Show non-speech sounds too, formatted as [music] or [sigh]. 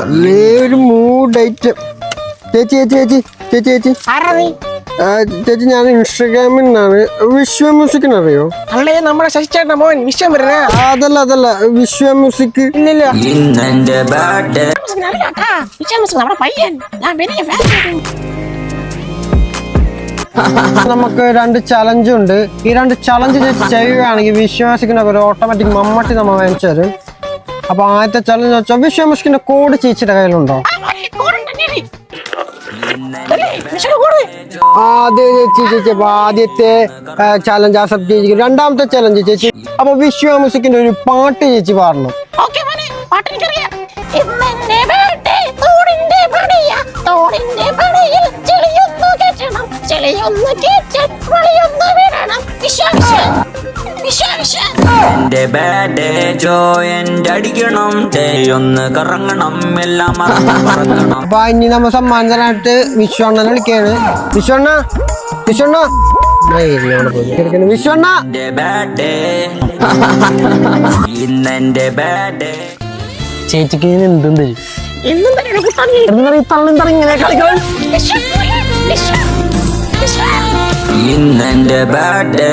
ഒരു ചേച്ചി ചേച്ചി ചേച്ചി ചേച്ചി ചേച്ചി. ആരാ നീ ചേച്ചി ഞാൻ ഇൻസ്റ്റാഗ്രാമിൽ നിന്നാണ്. വിശ്വ മ്യൂസിക്കിന് അറിയോ? അല്ലേ നമ്മുടെ ശശിച്ചേട്ട മോൻ വിശ്വം വരുന്ന. അതല്ല അതല്ല. വിശ്വ മ്യൂസിക്. ഇല്ലില്ല. ഇന്നെന്റെ ബാറ്റ് വിശ്വം നമ്മുടെ പയ്യൻ. ഞാൻ വലിയ ഫാൻ [laughs] നമുക്ക് രണ്ട് ചലഞ്ച് ഉണ്ട്. ഈ രണ്ട് ചലഞ്ച് ചെയ്യുകയാണെങ്കിൽ വിശ്വ ഒരു ഓട്ടോമാറ്റിക് മമ്മട്ടി നമ്മൾ വാങ്ങിച്ചു തരും. അപ്പൊ ആദ്യത്തെ ചലഞ്ച് വെച്ചാൽ വിശ്വ മുഷ്കിന്റെ കോഡ് ചേച്ചിയുടെ കയ്യിലുണ്ടോ? ആദ്യത്തെ ചലഞ്ച് അക്സെപ്റ്റ് ചെയ്തിരിക്കും രണ്ടാമത്തെ ചലഞ്ച് ചേച്ചി. അപ്പൊ വിശ്വ മ്യൂസിക്കിന്റെ ഒരു പാട്ട് ചേച്ചി പാടണം. ഓക്കെ മോനെ ചെളിയൊന്ന് എനിക്കറിയാം എന്റെ ബാഡ് ജോ എന്റെ അടിക്കണം. ഡേ ഒന്ന് കറങ്ങണം എല്ലാം മറന്ന് പറക്കണം അപ്പൊ ഇനി നമ്മ സമ്മാനത്തിനായിട്ട് വിശ്വണ്ണനെ വിളിക്കാണ് വിശ്വണ്ണ വിശ്വണ്ണ. വിശ്വണ്ണ എന്റെ ഇന്നെന്റെ ബാഡ് ചേച്ചിക്ക് എന്തും തരും എന്നും. ഇന്നെന്റെ ബാറ്റ്